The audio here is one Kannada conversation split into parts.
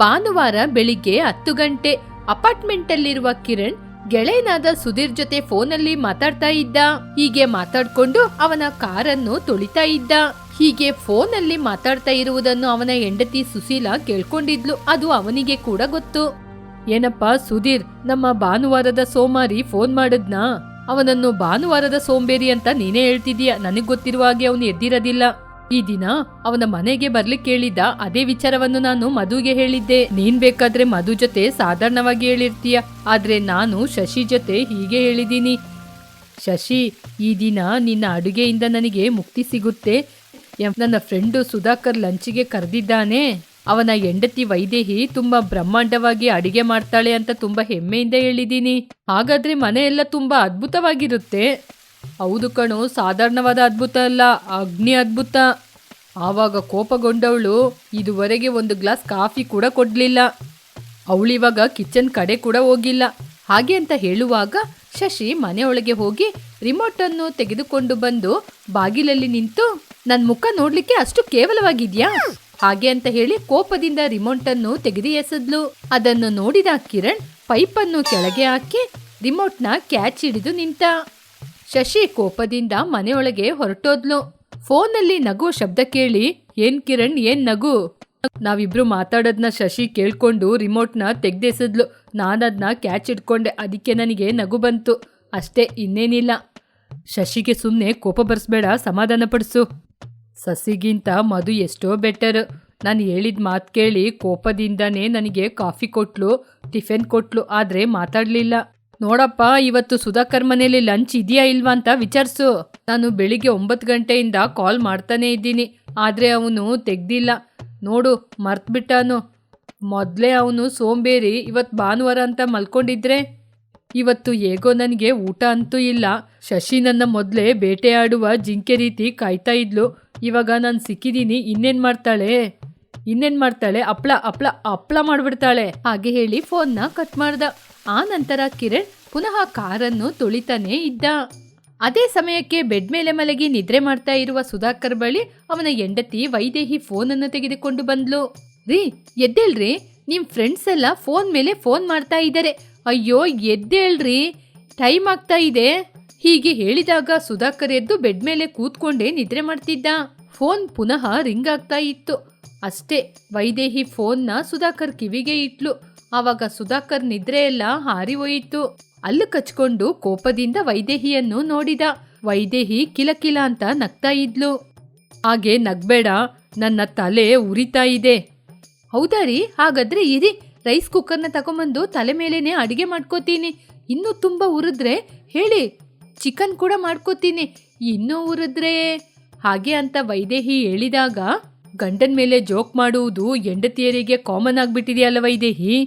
ಭಾನುವಾರ ಬೆಳಿಗ್ಗೆ ಹತ್ತು ಗಂಟೆ ಅಪಾರ್ಟ್ಮೆಂಟಲ್ಲಿರುವ ಕಿರಣ್ ಗೆಳೆಯನಾದ ಸುಧೀರ್ ಜೊತೆ ಫೋನಲ್ಲಿ ಮಾತಾಡ್ತಾ ಇದ್ದ. ಹೀಗೆ ಮಾತಾಡ್ಕೊಂಡು ಅವನ ಕಾರನ್ನು ತೊಳಿತಾ ಇದ್ದ. ಹೀಗೆ ಫೋನಲ್ಲಿ ಮಾತಾಡ್ತಾ ಇರುವುದನ್ನು ಅವನ ಹೆಂಡತಿ ಸುಶೀಲಾ ಕೇಳ್ಕೊಂಡಿದ್ಲು. ಅದು ಅವನಿಗೆ ಕೂಡ ಗೊತ್ತು. ಏನಪ್ಪ ಸುಧೀರ್, ನಮ್ಮ ಭಾನುವಾರದ ಸೋಮಾರಿ ಫೋನ್ ಮಾಡಿದ್ನಾ? ಅವನನ್ನು ಭಾನುವಾರದ ಸೋಂಬೇರಿ ಅಂತ ನೀನೇ ಹೇಳ್ತಿದೀಯ ನನಗ್ ಗೊತ್ತಿರುವ ಹಾಗೆ ಅವನು ಎದ್ದಿರೋದಿಲ್ಲ. ಈ ದಿನ ಅವನ ಮನೆಗೆ ಬರ್ಲಿಕ್ಕೆ ಹೇಳಿದ್ದ ಅದೇ ವಿಚಾರವನ್ನು ನಾನು ಮಧುಗೆ ಹೇಳಿದ್ದೆ. ನೀನ್ ಬೇಕಾದ್ರೆ ಮಧು ಜೊತೆ ಸಾಧಾರಣವಾಗಿ ಹೇಳಿರ್ತೀಯ. ಆದ್ರೆ ನಾನು ಶಶಿ ಜೊತೆ ಹೀಗೆ ಹೇಳಿದ್ದೀನಿ ಶಶಿ, ಈ ದಿನ ನಿನ್ನ ಅಡುಗೆಯಿಂದ ನನಗೆ ಮುಕ್ತಿ ಸಿಗುತ್ತೆ. ನನ್ನ ಫ್ರೆಂಡು ಸುಧಾಕರ್ ಲಂಚಿಗೆ ಕರೆದಿದ್ದಾನೆ. ಅವನ ಹೆಂಡತಿ ವೈದೇಹಿ ತುಂಬಾ ಬ್ರಹ್ಮಾಂಡವಾಗಿ ಅಡಿಗೆ ಮಾಡ್ತಾಳೆ ಅಂತ ತುಂಬಾ ಹೆಮ್ಮೆಯಿಂದ ಹೇಳಿದ್ದೀನಿ ಹಾಗಾದ್ರೆ ಮನೆ ಎಲ್ಲ ತುಂಬಾ ಅದ್ಭುತವಾಗಿರುತ್ತೆ. ಹೌದು ಕಣು, ಸಾಧಾರಣವಾದ ಅದ್ಭುತ ಅಲ್ಲ, ಅಗ್ನಿ ಅದ್ಭುತ. ಆವಾಗ ಕೋಪಗೊಂಡವಳು, ಇದುವರೆಗೆ ಒಂದು ಗ್ಲಾಸ್ ಕಾಫಿ ಕೂಡ ಕೊಡಲಿಲ್ಲ. ಅವಳಿವಾಗ ಕಿಚನ್ ಕಡೆ ಕೂಡ ಹೋಗಿಲ್ಲ. ಹಾಗೆ ಅಂತ ಹೇಳುವಾಗ ಶಶಿ ಮನೆಯೊಳಗೆ ಹೋಗಿ ರಿಮೋಟ್ ಅನ್ನು ತೆಗೆದುಕೊಂಡು ಬಂದು ಬಾಗಿಲಲ್ಲಿ ನಿಂತು ನನ್ನ ಮುಖ ನೋಡ್ಲಿಕ್ಕೆ ಅಷ್ಟು ಕೇವಲವಾಗಿದ್ಯಾ? ಹಾಗೆ ಅಂತ ಹೇಳಿ ಕೋಪದಿಂದ ರಿಮೋಟ್ ಅನ್ನು ತೆಗೆದು ಎಸೆದ್ಲು. ಅದನ್ನು ನೋಡಿದ ಕಿರಣ್ ಪೈಪ್ ಅನ್ನು ಕೆಳಗೆ ಹಾಕಿ ರಿಮೋಟ್ನ ಕ್ಯಾಚ್ ಹಿಡಿದು ನಿಂತ. ಶಶಿ ಕೋಪದಿಂದ ಮನೆಯೊಳಗೆ ಹೊರಟೋದ್ಲು. ಫೋನಲ್ಲಿ ನಗು ಶಬ್ದ ಕೇಳಿ, ಏನ್ ಕಿರಣ್, ಏನ್ ನಗು? ನಾವಿಬ್ರು ಮಾತಾಡೋದ್ನ ಶಶಿ ಕೇಳ್ಕೊಂಡು ರಿಮೋಟ್ನ ತೆಗ್ದೆಸದ್ಲು. ನಾನದನ್ನ ಕ್ಯಾಚ್ ಇಟ್ಕೊಂಡೆ. ಅದಕ್ಕೆ ನನಗೆ ನಗು ಬಂತು. ಅಷ್ಟೇ, ಇನ್ನೇನಿಲ್ಲ. ಶಶಿಗೆ ಸುಮ್ಮನೆ ಕೋಪ ಬರ್ಸ್ಬೇಡ, ಸಮಾಧಾನ ಪಡಿಸು. ಸಸಿಗಿಂತ ಮಧು ಎಷ್ಟೋ ಬೆಟರ್ ನಾನು ಹೇಳಿದ ಮಾತು ಕೇಳಿ ಕೋಪದಿಂದನೇ ನನಗೆ ಕಾಫಿ ಕೊಟ್ಲು, ಟಿಫಿನ್ ಕೊಟ್ಲು, ಆದರೆ ಮಾತಾಡಲಿಲ್ಲ. ನೋಡಪ್ಪ, ಇವತ್ತು ಸುಧಾಕರ್ ಮನೇಲಿ ಲಂಚ್ ಇದೆಯಾ ಇಲ್ವಾ ಅಂತ ವಿಚಾರಿಸು. ನಾನು ಬೆಳಿಗ್ಗೆ ಒಂಬತ್ತು ಗಂಟೆಯಿಂದ ಕಾಲ್ ಮಾಡ್ತಾನೇ ಇದ್ದೀನಿ, ಆದರೆ ಅವನು ತೆಗ್ದಿಲ್ಲ. ನೋಡು, ಮರ್ತ್ಬಿಟ್ಟಾನು. ಮೊದಲೇ ಅವನು ಸೋಂಬೇರಿ ಇವತ್ತು ಭಾನುವಾರ ಅಂತ ಮಲ್ಕೊಂಡಿದ್ರೆ? ಇವತ್ತು ಹೇಗೋ ನನಗೆ ಊಟ ಅಂತೂ ಇಲ್ಲ. ಶಶಿ ನನ್ನ ಮೊದಲೇ ಬೇಟೆಯಾಡುವ ಜಿಂಕೆ ರೀತಿ ಕಾಯ್ತಾ ಇದ್ಲು. ಇವಾಗ ನಾನು ಸಿಕ್ಕಿದ್ದೀನಿ ಇನ್ನೇನು ಮಾಡ್ತಾಳೆ? ಇನ್ನೇನು ಮಾಡ್ತಾಳೆ? ಹಪ್ಳ ಹಪ್ಳ ಹಪ್ಳ ಮಾಡಿಬಿಡ್ತಾಳೆ. ಹಾಗೆ ಹೇಳಿ ಫೋನ್ನ ಕಟ್ ಮಾಡ್ದ. ಆ ನಂತರ ಕಿರಣ್ ಪುನಃ ಕಾರನ್ನು ತೊಳಿತಾನೇ ಇದ್ದ. ಅದೇ ಸಮಯಕ್ಕೆ ಬೆಡ್ ಮೇಲೆ ಮಲಗಿ ನಿದ್ರೆ ಮಾಡ್ತಾ ಇರುವ ಸುಧಾಕರ್ ಬಳಿ ಅವನ ಹೆಂಡತಿ ವೈದೇಹಿ ಫೋನನ್ನು ತೆಗೆದುಕೊಂಡು ಬಂದ್ಲು. ರೀ, ಎದ್ದೇಳ್ರಿ. ನಿಮ್ ಫ್ರೆಂಡ್ಸ್ ಎಲ್ಲ ಫೋನ್ ಮೇಲೆ ಫೋನ್ ಮಾಡ್ತಾ ಇದ್ದಾರೆ. ಅಯ್ಯೋ, ಎದ್ದೇಳ್ರಿ. ಟೈಮ್ ಆಗ್ತಾ ಇದೆ. ಹೀಗೆ ಹೇಳಿದಾಗ ಸುಧಾಕರ್ ಎದ್ದು ಬೆಡ್ ಮೇಲೆ ಕೂತ್ಕೊಂಡೇ ನಿದ್ರೆ ಮಾಡ್ತಿದ್ದ. ಫೋನ್ ಪುನಃ ರಿಂಗ್ ಆಗ್ತಾ ಇತ್ತು. ಅಷ್ಟೇ, ವೈದೇಹಿ ಫೋನ್ನ ಸುಧಾಕರ್ ಕಿವಿಗೆ ಇಟ್ಲು. ಆವಾಗ ಸುಧಾಕರ್ ನಿದ್ರೆ ಎಲ್ಲ ಹಾರಿ ಹೋಯಿತು ಅಲ್ಲು ಕಚ್ಕೊಂಡು ಕೋಪದಿಂದ ವೈದೇಹಿಯನ್ನು ನೋಡಿದ. ವೈದೇಹಿ ಕಿಲಕಿಲ ಅಂತ ನಗ್ತಾ ಇದ್ಲು. ಹಾಗೆ ನಗ್ಬೇಡ, ನನ್ನ ತಲೆ ಉರಿತಾ ಇದೆ. ಹೌದಾ ರೀ? ಹಾಗಾದ್ರೆ ಇರಿ, ರೈಸ್ ಕುಕ್ಕರ್ನ ತಗೊಂಬಂದು ತಲೆ ಮೇಲೇನೆ ಅಡಿಗೆ ಮಾಡ್ಕೋತೀನಿ. ಇನ್ನೂ ತುಂಬ ಉರಿದ್ರೆ ಹೇಳಿ, ಚಿಕನ್ ಕೂಡ ಮಾಡ್ಕೋತೀನಿ. ಇನ್ನೂ ಉರಿದ್ರೆ? ಹಾಗೆ ಅಂತ ವೈದೇಹಿ ಹೇಳಿದಾಗ ಗಂಡನ ಮೇಲೆ ಜೋಕ್ ಮಾಡುವುದು ಹೆಂಡತಿಯರಿಗೆ ಕಾಮನ್ ಆಗಿಬಿಟ್ಟಿದೆಯಲ್ಲ ವೈದೇಹಿ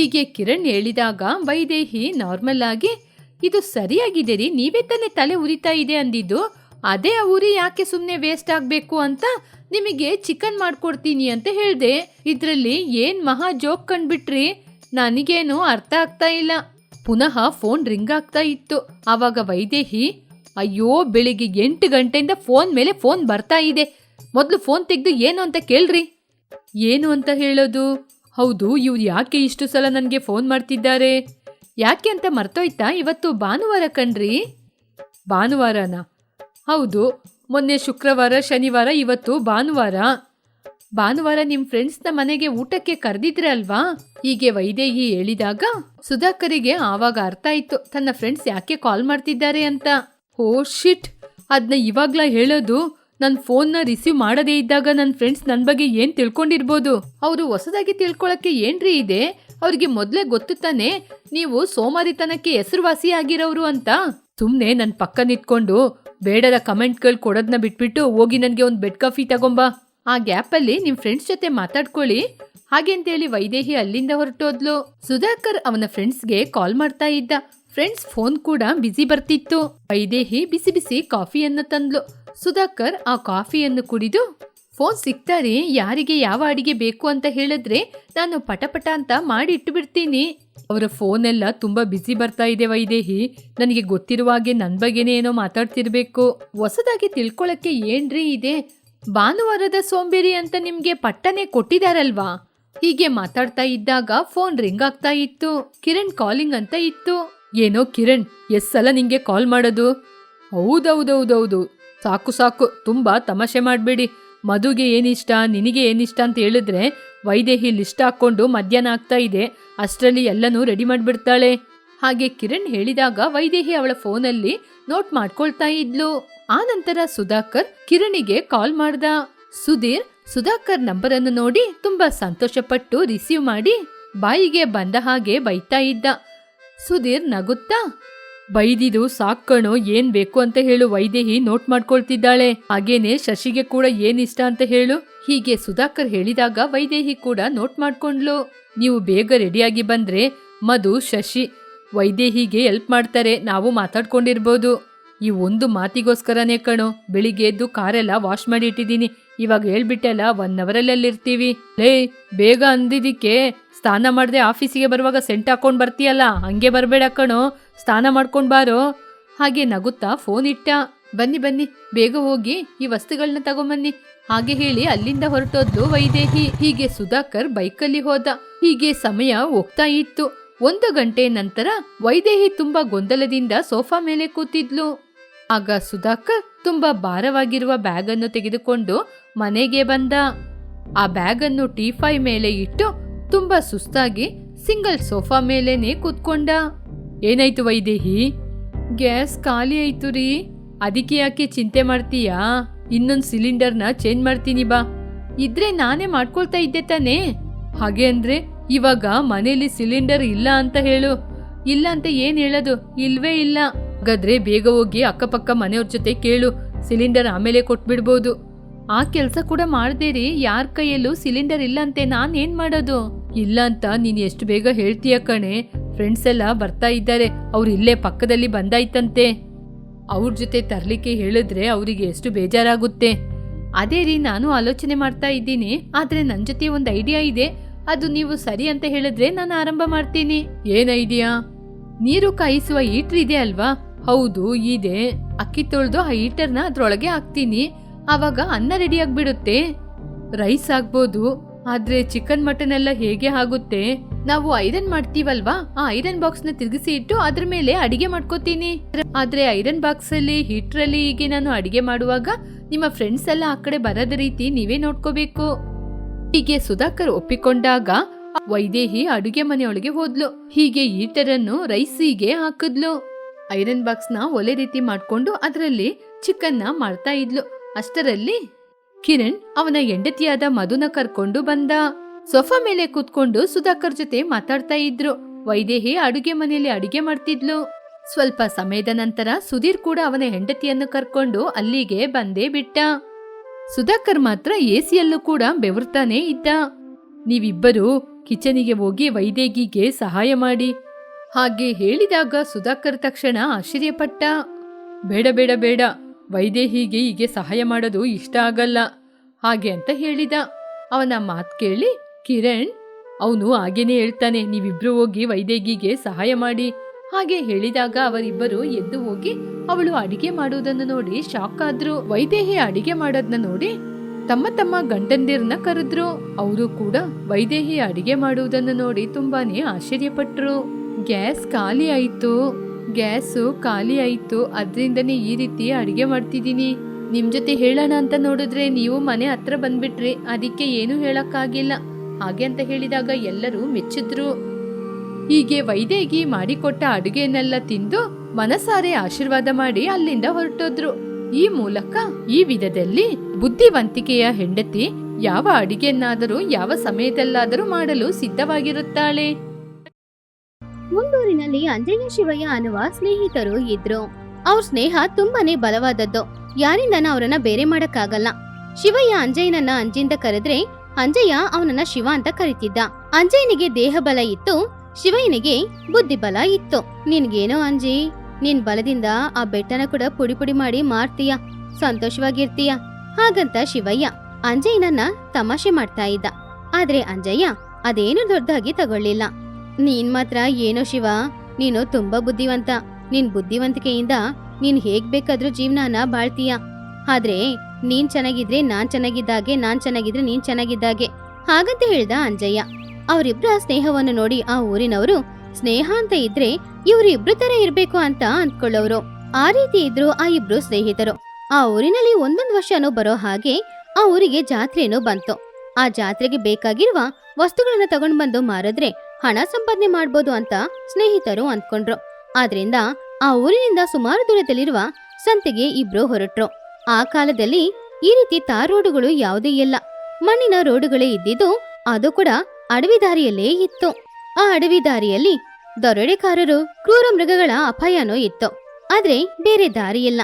ಹೀಗೆ ಕಿರಣ್ ಹೇಳಿದಾಗ ವೈದೇಹಿ ನಾರ್ಮಲ್ ಆಗಿ, ಇದು ಸರಿಯಾಗಿದೆ ರೀ, ನೀವೇ ತಾನೇ ತಲೆ ಉರಿತಾ ಇದೆ ಅಂದಿದ್ದು. ಅದೇ ಆ ಉರಿ ಯಾಕೆ ಸುಮ್ಮನೆ ವೇಸ್ಟ್ ಆಗಬೇಕು ಅಂತ ನಿಮಗೆ ಚಿಕನ್ ಮಾಡ್ಕೊಡ್ತೀನಿ ಅಂತ ಹೇಳಿದೆ. ಇದರಲ್ಲಿ ಏನ್ ಮಹಾ ಜೋಕ್ ಕಂಡ್ಬಿಟ್ರಿ? ನನಗೇನು ಅರ್ಥ ಆಗ್ತಾ ಇಲ್ಲ. ಪುನಃ ಫೋನ್ ರಿಂಗ್ ಆಗ್ತಾ ಇತ್ತು. ಆವಾಗ ವೈದೇಹಿ, ಅಯ್ಯೋ, ಬೆಳಿಗ್ಗೆ ಎಂಟು ಗಂಟೆಯಿಂದ ಫೋನ್ ಮೇಲೆ ಫೋನ್ ಬರ್ತಾ ಇದೆ. ಮೊದಲು ಫೋನ್ ತೆಗೆದು ಏನು ಅಂತ ಕೇಳ್ರಿ. ಏನು ಅಂತ ಹೇಳೋದು? ಹೌದು, ಇವ್ರು ಯಾಕೆ ಇಷ್ಟು ಸಲ ನನಗೆ ಫೋನ್ ಮಾಡ್ತಿದ್ದಾರೆ? ಯಾಕೆ ಅಂತ ಮರ್ತೋಯ್ತಾ ಇವತ್ತು ಭಾನುವಾರ ಕಣ್ರಿ? ಭಾನುವಾರನ? ಹೌದು, ಮೊನ್ನೆ ಶುಕ್ರವಾರ, ಶನಿವಾರ, ಇವತ್ತು ಭಾನುವಾರ. ಭಾನುವಾರ ನಿಮ್ಮ ಫ್ರೆಂಡ್ಸ್ನ ಮನೆಗೆ ಊಟಕ್ಕೆ ಕರೆದಿದ್ರೆ ಅಲ್ವಾ? ಹೀಗೆ ವೈದೇಹಿ ಹೇಳಿದಾಗ ಸುಧಾಕರಿಗೆ ಆವಾಗ ಅರ್ಥ ಆಯ್ತು, ತನ್ನ ಫ್ರೆಂಡ್ಸ್ ಯಾಕೆ ಕಾಲ್ ಮಾಡ್ತಿದ್ದಾರೆ ಅಂತ. ಓ ಶಿಟ್ ಅದನ್ನ ಇವಾಗ್ಲ ಹೇಳೋದು? ನನ್ನ ಫೋನ್ನ ರಿಸೀವ್ ಮಾಡದೇ ಇದ್ದಾಗ ನನ್ನ ಫ್ರೆಂಡ್ಸ್ ನನ್ನ ಬಗ್ಗೆ ಏನು ತಿಳ್ಕೊಂಡಿರ್ಬೋದು? ಅವರು ಹೊಸದಾಗಿ ತಿಳ್ಕೊಳಕ್ಕೆ ಏನ್ರಿ ಇದೆ? ಅವ್ರಿಗೆ ಮೊದಲೇ ಗೊತ್ತು ತಾನೆ? ನೀವು ಸೋಮಾರಿತನಕ್ಕೆ ಹೆಸರುವಾಸಿ ಆಗಿರೋರು ಅಂತ? ಸುಮ್ಮನೆ ನನ್ನ ಪಕ್ಕ ನಿಂತ್ಕೊಂಡು ಬೇಡದ ಕಮೆಂಟ್ಗಳು ಕೊಡೋದನ್ನ ಬಿಟ್ಬಿಟ್ಟು ಹೋಗಿ ನನಗೆ ಒಂದು ಬೆಡ್ ಕಾಫಿ ತಗೊಂಬಾ. ಆ ಗ್ಯಾಪಲ್ಲಿ ನಿಮ್ಮ ಫ್ರೆಂಡ್ಸ್ ಜೊತೆ ಮಾತಾಡ್ಕೊಳ್ಳಿ. ಹಾಗೆ ಅಂತೇಳಿ ವೈದೇಹಿ ಅಲ್ಲಿಂದ ಹೊರಟೋದ್ಲು. ಸುಧಾಕರ್ ಅವನ ಫ್ರೆಂಡ್ಸ್ಗೆ ಕಾಲ್ ಮಾಡ್ತಾ ಇದ್ದ. ಫ್ರೆಂಡ್ಸ್ ಫೋನ್ ಕೂಡ ಬಿಸಿ ಬರ್ತಿತ್ತು. ವೈದೇಹಿ ಬಿಸಿ ಬಿಸಿ ಕಾಫಿಯನ್ನು ತಂದ್ಲು. ಸುಧಾಕರ್ ಆ ಕಾಫಿಯನ್ನು ಕುಡಿದು, ಫೋನ್ ಸಿಗ್ತಾರೆ? ಯಾರಿಗೆ ಯಾವ ಅಡಿಗೆ ಬೇಕು ಅಂತ ಹೇಳಿದ್ರೆ ನಾನು ಪಟಪಟ ಅಂತ ಮಾಡಿ ಇಟ್ಟು ಬಿಡ್ತೀನಿ ಅವರ ಫೋನ್ ಎಲ್ಲ ತುಂಬಾ ಬಿಸಿ ಬರ್ತಾ ಇದೆ ವೈದೇಹಿ. ನನಗೆ ಗೊತ್ತಿರುವ ಹಾಗೆ ನನ್ನ ಬಗ್ಗೆನೇ ಏನೋ ಮಾತಾಡ್ತಿರ್ಬೇಕು. ಹೊಸದಾಗಿ ತಿಳ್ಕೊಳಕ್ಕೆ ಏನ್ರಿ ಇದೆ? ಭಾನುವಾರದ ಸೋಂಬೇರಿ ಅಂತ ನಿಮ್ಗೆ ಪಟ್ಟನೆ ಕೊಟ್ಟಿದಾರಲ್ವಾ? ಹೀಗೆ ಮಾತಾಡ್ತಾ ಇದ್ದಾಗ ಫೋನ್ ರಿಂಗ್ ಆಗ್ತಾ ಇತ್ತು. ಕಿರಣ್ ಕಾಲಿಂಗ್ ಅಂತ ಇತ್ತು. ಏನೋ ಕಿರಣ್ ಎಸ್ ಸಲ ನಿಂಗೆ ಕಾಲ್ ಮಾಡೋದು? ಹೌದೌದೌದೌದು. ಸಾಕು ಸಾಕು, ತುಂಬಾ ತಮಾಷೆ ಮಾಡಬೇಡಿ. ಮಧುಗೆ ಏನಿಷ್ಟ, ನಿನಗೆ ಏನಿಷ್ಟ ಅಂತ ಹೇಳಿದ್ರೆ ವೈದೇಹಿ ಲಿಸ್ಟ್ ಹಾಕ್ಕೊಂಡು ಮಧ್ಯಾಹ್ನ ಆಗ್ತಾ ಇದೆ. ಅಷ್ಟರಲ್ಲಿ ಎಲ್ಲನೂ ರೆಡಿ ಮಾಡಿಬಿಡ್ತಾಳೆ. ಹಾಗೆ ಕಿರಣ್ ಹೇಳಿದಾಗ ವೈದೇಹಿ ಅವಳ ಫೋನಲ್ಲಿ ನೋಟ್ ಮಾಡ್ಕೊಳ್ತಾ ಇದ್ಲು. ಆ ನಂತರ ಸುಧಾಕರ್ ಕಿರಣಿಗೆ ಕಾಲ್ ಮಾಡ್ದ. ಸುಧೀರ್, ಸುಧಾಕರ್ ನಂಬರ್ ಅನ್ನು ನೋಡಿ ತುಂಬಾ ಸಂತೋಷಪಟ್ಟು ರಿಸೀವ್ ಮಾಡಿ ಬಾಯಿಗೆ ಬಂದ ಹಾಗೆ ಬೈತಾ ಇದ್ದ. ಸುಧೀರ್ ನಗುತ್ತಾ ಬೈದಿದು ಸಾಕ್ಕಣೋ ಏನ್ ಬೇಕು ಅಂತ ಹೇಳು ವೈದೇಹಿ ನೋಟ್ ಮಾಡ್ಕೊಳ್ತಿದ್ದಾಳೆ. ಹಾಗೇನೆ ಶಶಿಗೆ ಕೂಡ ಏನ್ ಇಷ್ಟ ಅಂತ ಹೇಳು. ಹೀಗೆ ಸುಧಾಕರ್ ಹೇಳಿದಾಗ ವೈದೇಹಿ ಕೂಡ ನೋಟ್ ಮಾಡ್ಕೊಂಡ್ಲು. ನೀವು ಬೇಗ ರೆಡಿಯಾಗಿ ಬಂದ್ರೆ ಮಧು, ಶಶಿ, ವೈದೇಹಿಗೆ ಹೆಲ್ಪ್ ಮಾಡ್ತಾರೆ, ನಾವು ಮಾತಾಡ್ಕೊಂಡಿರ್ಬೋದು. ಈ ಒಂದು ಮಾತಿಗೋಸ್ಕರನೇ ಕಣೋ, ಬೆಳಿಗ್ಗೆ ಎದ್ದು ಕಾರೆಲ್ಲ ವಾಶ್ ಮಾಡಿ ಇಟ್ಟಿದ್ದೀನಿ. ಇವಾಗ ಹೇಳ್ಬಿಟ್ಟೆಲ್ಲ ಒನ್ ಇರ್ತೀವಿ ಲೇ, ಬೇಗ ಅಂದಿದ್ದಕ್ಕೆ. ಸ್ನಾನ ಮಾಡದೆ ಆಫೀಸಿಗೆ ಬರುವಾಗ ಸೆಂಟ್ ಹಾಕೊಂಡು ಬರ್ತೀಯಲ್ಲ, ಹಂಗೆ ಬರಬೇಡ ಕಣೋ. ಸ್ನಾನ ಮಾಡ್ಕೊಂಡು ಬಾರೋ. ಹಾಗೆ ನಗುತ್ತಾ ಫೋನ್ ಇಟ್ಟ. ಬನ್ನಿ ಬನ್ನಿ, ಬೇಗ ಹೋಗಿ ಈ ವಸ್ತುಗಳನ್ನ ತಗೊಂಬನ್ನಿ. ಹಾಗೆ ಹೇಳಿ ಅಲ್ಲಿಂದ ಹೊರಟೋದ್ಲು ವೈದೇಹಿ. ಹೀಗೆ ಸುಧಾಕರ್ ಬೈಕಲ್ಲಿ ಹೋದ. ಹೀಗೆ ಸಮಯ ಹೋಗ್ತಾ ಇತ್ತು. ಒಂದು ಗಂಟೆ ನಂತರ ವೈದೇಹಿ ತುಂಬಾ ಗೊಂದಲದಿಂದ ಸೋಫಾ ಮೇಲೆ ಕೂತಿದ್ಲು. ಆಗ ಸುಧಾಕರ್ ತುಂಬಾ ಭಾರವಾಗಿರುವ ಬ್ಯಾಗ್ ಅನ್ನು ತೆಗೆದುಕೊಂಡು ಮನೆಗೆ ಬಂದ. ಆ ಬ್ಯಾಗ್ ಅನ್ನು ಟಿಫೈ ಮೇಲೆ ಇಟ್ಟು ತುಂಬಾ ಸುಸ್ತಾಗಿ ಸಿಂಗಲ್ ಸೋಫಾ ಮೇಲೇನೆ ಕೂತ್ಕೊಂಡ. ಏನಾಯ್ತು ವೈದೇಹಿ? ಗ್ಯಾಸ್ ಖಾಲಿ ಆಯ್ತು ರೀ. ಅದಕ್ಕೆ ಯಾಕೆ ಚಿಂತೆ ಮಾಡ್ತೀಯಾ? ಇನ್ನೊಂದು ಸಿಲಿಂಡರ್ನ ಚೇಂಜ್ ಮಾಡ್ತೀನಿ ಬಾ. ಇದ್ರೆ ನಾನೇ ಮಾಡ್ಕೊಳ್ತಾ ಇದ್ದೆ ತಾನೇ. ಹಾಗೆ ಅಂದ್ರೆ ಇವಾಗ ಮನೇಲಿ ಸಿಲಿಂಡರ್ ಇಲ್ಲ ಅಂತ ಹೇಳು. ಇಲ್ಲ ಅಂತ ಏನ್ ಹೇಳೋದು? ಇಲ್ವೇ ಇಲ್ಲ. ಹಾಗಾದ್ರೆ ಬೇಗ ಹೋಗಿ ಅಕ್ಕಪಕ್ಕ ಮನೆಯವ್ರ ಜೊತೆ ಕೇಳು. ಸಿಲಿಂಡರ್ ಆಮೇಲೆ ಕೊಟ್ಬಿಡ್ಬೋದು. ಆ ಕೆಲಸ ಕೂಡ ಮಾಡ್ದೇರಿ ಯಾರ್ ಕೈಯಲ್ಲೂ ಸಿಲಿಂಡರ್ ಇಲ್ಲ ಅಂತೆ. ನಾನೇನ್ ಮಾಡೋದು? ಇಲ್ಲ ಅಂತ ನೀನ್ ಎಷ್ಟು ಬೇಗ ಹೇಳ್ತೀಯ ಕಣೆ. ಫ್ರೆಂಡ್ಸ್ ಎಲ್ಲ ಬರ್ತಾ ಇದ್ದಾರೆ. ಅವ್ರು ಇಲ್ಲೇ ಪಕ್ಕದಲ್ಲಿ ಬಂದಾಯ್ತಂತೆ. ಅವ್ರ ಜೊತೆ ತರ್ಲಿಕ್ಕೆ ಹೇಳಿದ್ರೆ ಅವರಿಗೆ ಎಷ್ಟು ಬೇಜಾರಾಗುತ್ತೆ. ಅದೇ ರೀ ನಾನು ಆಲೋಚನೆ ಮಾಡ್ತಾ ಇದ್ದೀನಿ. ಆದರೆ ನನ್ನ ಜೊತೆ ಒಂದು ಐಡಿಯಾ ಇದೆ. ಅದು ನೀವು ಸರಿ ಅಂತ ಹೇಳಿದ್ರೆ ನಾನು ಆರಂಭ ಮಾಡ್ತೀನಿ. ಏನ್ ಐಡಿಯಾ? ನೀರು ಕಾಯಿಸುವ ಹೀಟರ್ ಇದೆ ಅಲ್ವಾ? ಹೌದು, ಇದೆ. ಅಕ್ಕಿ ತೊಳೆದು ಆ ಹೀಟರ್ನ ಅದರೊಳಗೆ ಹಾಕ್ತೀನಿ. ಆವಾಗ ಅನ್ನ ರೆಡಿ ಆಗಿಬಿಡುತ್ತೆ. ರೈಸ್ ಆಗ್ಬೋದು. ಆದ್ರೆ ಚಿಕನ್ ಮಟನ್ ಎಲ್ಲ ಹೇಗೆ ಆಗುತ್ತೆ? ನಾವು ಐರನ್ ಮಾಡ್ತೀವಲ್ವಾ? ಆ ಐರನ್ ಬಾಕ್ಸ್ನ ತಿರುಗಿಸಿ ಇಟ್ಟು ಅದ್ರ ಮೇಲೆ ಅಡಿಗೆ ಮಾಡ್ಕೋತೀನಿ. ಆದ್ರೆ ಐರನ್ ಬಾಕ್ಸ್ ಅಲ್ಲಿ ಹೀಟರ್ ಅಲ್ಲಿ ಹೀಗೆ ನಾನು ಅಡಿಗೆ ಮಾಡುವಾಗ ನಿಮ್ಮ ಫ್ರೆಂಡ್ಸ್ ಎಲ್ಲ ಆ ಕಡೆ ಬರದ ರೀತಿ ನೀವೇ ನೋಡ್ಕೋಬೇಕು. ಹೀಗೆ ಸುಧಾಕರ್ ಒಪ್ಪಿಕೊಂಡಾಗ ವೈದೇಹಿ ಅಡುಗೆ ಮನೆಯೊಳಗೆ ಹೋದ್ಲು. ಹೀಗೆ ಹೀಟರ್ ಅನ್ನು ರೈಸಿಗೆ ಹಾಕಿದ್ಲು. ಐರನ್ ಬಾಕ್ಸ್ನ ಒಲೆ ರೀತಿ ಮಾಡ್ಕೊಂಡು ಅದರಲ್ಲಿ ಚಿಕನ್ನ ಮಾಡ್ತಾ ಇದ್ಲು. ಅಷ್ಟರಲ್ಲಿ ಕಿರಣ್ ಅವನ ಹೆಂಡತಿಯಾದ ಮಧುನ ಕರ್ಕೊಂಡು ಬಂದ. ಸೋಫಾ ಮೇಲೆ ಕೂತ್ಕೊಂಡು ಸುಧಾಕರ್ ಜೊತೆ ಮಾತಾಡ್ತಾ ಇದ್ರು. ವೈದೇಹಿ ಅಡುಗೆ ಮನೆಯಲ್ಲಿ ಅಡುಗೆ ಮಾಡ್ತಿದ್ಲು. ಸ್ವಲ್ಪ ಸಮಯದ ನಂತರ ಸುಧೀರ್ ಕೂಡ ಅವನ ಹೆಂಡತಿಯನ್ನು ಕರ್ಕೊಂಡು ಅಲ್ಲಿಗೆ ಬಂದೇ ಬಿಟ್ಟ. ಸುಧಾಕರ್ ಮಾತ್ರ ಎಸಿಯಲ್ಲೂ ಕೂಡ ಬೆವರ್ತಾನೆ ಇದ್ದ. ನೀವಿಬ್ಬರು ಕಿಚನಿಗೆ ಹೋಗಿ ವೈದೇಗಿಗೆ ಸಹಾಯ ಮಾಡಿ. ಹಾಗೆ ಹೇಳಿದಾಗ ಸುಧಾಕರ್ ತಕ್ಷಣ ಆಶ್ಚರ್ಯಪಟ್ಟ. ಬೇಡ ಬೇಡ ಬೇಡ. ವೈದೇಹಿಗೆ ಹೀಗೆ ಸಹಾಯ ಮಾಡೋದು ಇಷ್ಟ ಆಗಲ್ಲ. ಹಾಗೆ ಅಂತ ಹೇಳಿದ. ಅವನ ಮಾತ್ ಕೇಳಿ, ಕಿರಣ್, ಅವನು ಹಾಗೇನೆ ಹೇಳ್ತಾನೆ, ನೀವಿಬ್ರು ಹೋಗಿ ವೈದೇಹಿಗೆ ಸಹಾಯ ಮಾಡಿ. ಹಾಗೆ ಹೇಳಿದಾಗ ಅವರಿಬ್ಬರು ಎದ್ದು ಹೋಗಿ ಅವಳು ಅಡಿಗೆ ಮಾಡುವುದನ್ನು ನೋಡಿ ಶಾಕ್ ಆದ್ರು. ವೈದೇಹಿ ಅಡಿಗೆ ಮಾಡೋದನ್ನ ನೋಡಿ ತಮ್ಮ ತಮ್ಮ ಗಂಡಂದಿರನ್ನ ಕರೆದ್ರು. ಅವರು ಕೂಡ ವೈದೇಹಿ ಅಡಿಗೆ ಮಾಡುವುದನ್ನು ನೋಡಿ ತುಂಬಾನೇ ಆಶ್ಚರ್ಯಪಟ್ರು. ಗ್ಯಾಸ್ ಖಾಲಿ ಆಯ್ತು. ಗ್ಯಾಸು ಖಾಲಿ ಆಯಿತು ಅದರಿಂದನೇ ಈ ರೀತಿ ಅಡಿಗೆ ಮಾಡ್ತಿದ್ದೀನಿ. ನಿಮ್ಮ ಜೊತೆ ಹೇಳೋಣ ಅಂತ ನೋಡಿದ್ರೆ ನೀವು ಮನೆ ಹತ್ರ ಬಂದ್ಬಿಟ್ರಿ, ಅದಕ್ಕೆ ಏನು ಹೇಳೋಕ್ಕಾಗಿಲ್ಲ. ಹಾಗೆ ಅಂತ ಹೇಳಿದಾಗ ಎಲ್ಲರೂ ಮೆಚ್ಚಿದ್ರು. ಹೀಗೆ ವೈದೇಗಿ ಮಾಡಿಕೊಟ್ಟ ಅಡುಗೆಯನ್ನೆಲ್ಲ ತಿಂದು ಮನಸಾರೆ ಆಶೀರ್ವಾದ ಮಾಡಿ ಅಲ್ಲಿಂದ ಹೊರಟೋದ್ರು. ಈ ಮೂಲಕ ಈ ವಿಧದಲ್ಲಿ ಬುದ್ಧಿವಂತಿಕೆಯ ಹೆಂಡತಿ ಯಾವ ಅಡಿಗೆಯನ್ನಾದರೂ, ಯಾವ ಸಮಯದಲ್ಲಾದರೂ ಮಾಡಲು ಸಿದ್ಧವಾಗಿರುತ್ತಾಳೆ. ಮುಂದೂರಿನಲ್ಲಿ ಅಂಜಯ್ಯ, ಶಿವಯ್ಯ ಅನ್ನುವ ಸ್ನೇಹಿತರು ಇದ್ರು. ಅವ್ರ ಸ್ನೇಹ ತುಂಬಾನೇ ಬಲವಾದದ್ದು. ಯಾರಿಂದನ ಅವರನ್ನ ಬೇರೆ ಮಾಡಕ್ಕಾಗಲ್ಲ. ಶಿವಯ್ಯ ಅಂಜಯ್ಯನನ್ನ ಅಂಜಿಂದ ಕರೆದ್ರೆ ಅಂಜಯ್ಯ ಅವನನ್ನ ಶಿವ ಅಂತ ಕರಿತಿದ್ದ. ಅಂಜಯ್ಯನಿಗೆ ದೇಹ ಬಲ ಇತ್ತು, ಶಿವಯ್ಯನಿಗೆ ಬುದ್ಧಿ ಬಲ ಇತ್ತು. ನಿನ್ಗೇನೋ ಅಂಜಿ? ನಿನ್ ಬಲದಿಂದ ಆ ಬೆಟ್ಟನ ಕೂಡ ಪುಡಿ ಪುಡಿ ಮಾಡಿ ಮಾರ್ತೀಯ, ಸಂತೋಷವಾಗಿರ್ತೀಯ? ಹಾಗಂತ ಶಿವಯ್ಯ ಅಂಜಯ್ಯನನ್ನ ತಮಾಷೆ ಮಾಡ್ತಾ ಇದ್ದ. ಆದ್ರೆ ಅಂಜಯ್ಯ ಅದೇನು ದೊಡ್ಡದಾಗಿ ತಗೊಳ್ಳಿಲ್ಲ. ನೀನ್ ಮಾತ್ರ ಏನೋ ಶಿವ, ನೀನು ತುಂಬಾ ಬುದ್ಧಿವಂತ. ನಿನ್ ಬುದ್ಧಿವಂತಿಕೆಯಿಂದ ನೀನ್ ಹೇಗ್ ಬೇಕಾದ್ರೂ ಜೀವನಾನ ಬಾಳ್ತೀಯ. ಆದ್ರೆ ನೀನ್ ಚೆನ್ನಾಗಿದ್ರೆ ನಾನ್ ಚೆನ್ನಾಗಿದ್ದಾಗೆ, ನಾನ್ ಚೆನ್ನಾಗಿದ್ರೆ ನೀನ್ ಚೆನ್ನಾಗಿದ್ದಾಗೆ. ಹಾಗಂತ ಹೇಳ್ದ ಅಂಜಯ್ಯ. ಅವರಿಬ್ರ ಸ್ನೇಹವನ್ನು ನೋಡಿ ಆ ಊರಿನವರು, ಸ್ನೇಹ ಅಂತ ಇದ್ರೆ ಇವರಿಬ್ರು ತರ ಇರ್ಬೇಕು ಅಂತ ಅಂದ್ಕೊಳ್ಳೋರು. ಆ ರೀತಿ ಇದ್ರು ಆ ಇಬ್ರು ಸ್ನೇಹಿತರು. ಆ ಊರಿನಲ್ಲಿ ಒಂದೊಂದ್ ವರ್ಷನೂ ಬರೋ ಹಾಗೆ ಆ ಊರಿಗೆ ಜಾತ್ರೆನೂ ಬಂತು. ಆ ಜಾತ್ರೆಗೆ ಬೇಕಾಗಿರುವ ವಸ್ತುಗಳನ್ನ ತಗೊಂಡ್ ಬಂದು ಮಾರಿದ್ರೆ ಹಣ ಸಂಪಾದನೆ ಮಾಡ್ಬೋದು ಅಂತ ಸ್ನೇಹಿತರು ಅಂದ್ಕೊಂಡ್ರು. ಆದ್ರಿಂದ ಆ ಊರಿನಿಂದ ಸುಮಾರು ದೂರದಲ್ಲಿರುವ ಸಂತೆಗೆ ಇಬ್ರು ಹೊರಟ್ರು. ಆ ಕಾಲದಲ್ಲಿ ಈ ರೀತಿ ತಾರ್ ರೋಡುಗಳು ಯಾವುದೇ ಇಲ್ಲ. ಮಣ್ಣಿನ ರೋಡುಗಳೇ ಇದ್ದಿದ್ದು ಅದು ಕೂಡ ಅಡವಿ ದಾರಿಯಲ್ಲೇ ಇತ್ತು. ಆ ಅಡವಿ ದಾರಿಯಲ್ಲಿ ದರೋಡೆಕಾರರು ಕ್ರೂರ ಮೃಗಗಳ ಅಪಾಯನೂ ಇತ್ತು. ಆದ್ರೆ ಬೇರೆ ದಾರಿಯಿಲ್ಲ.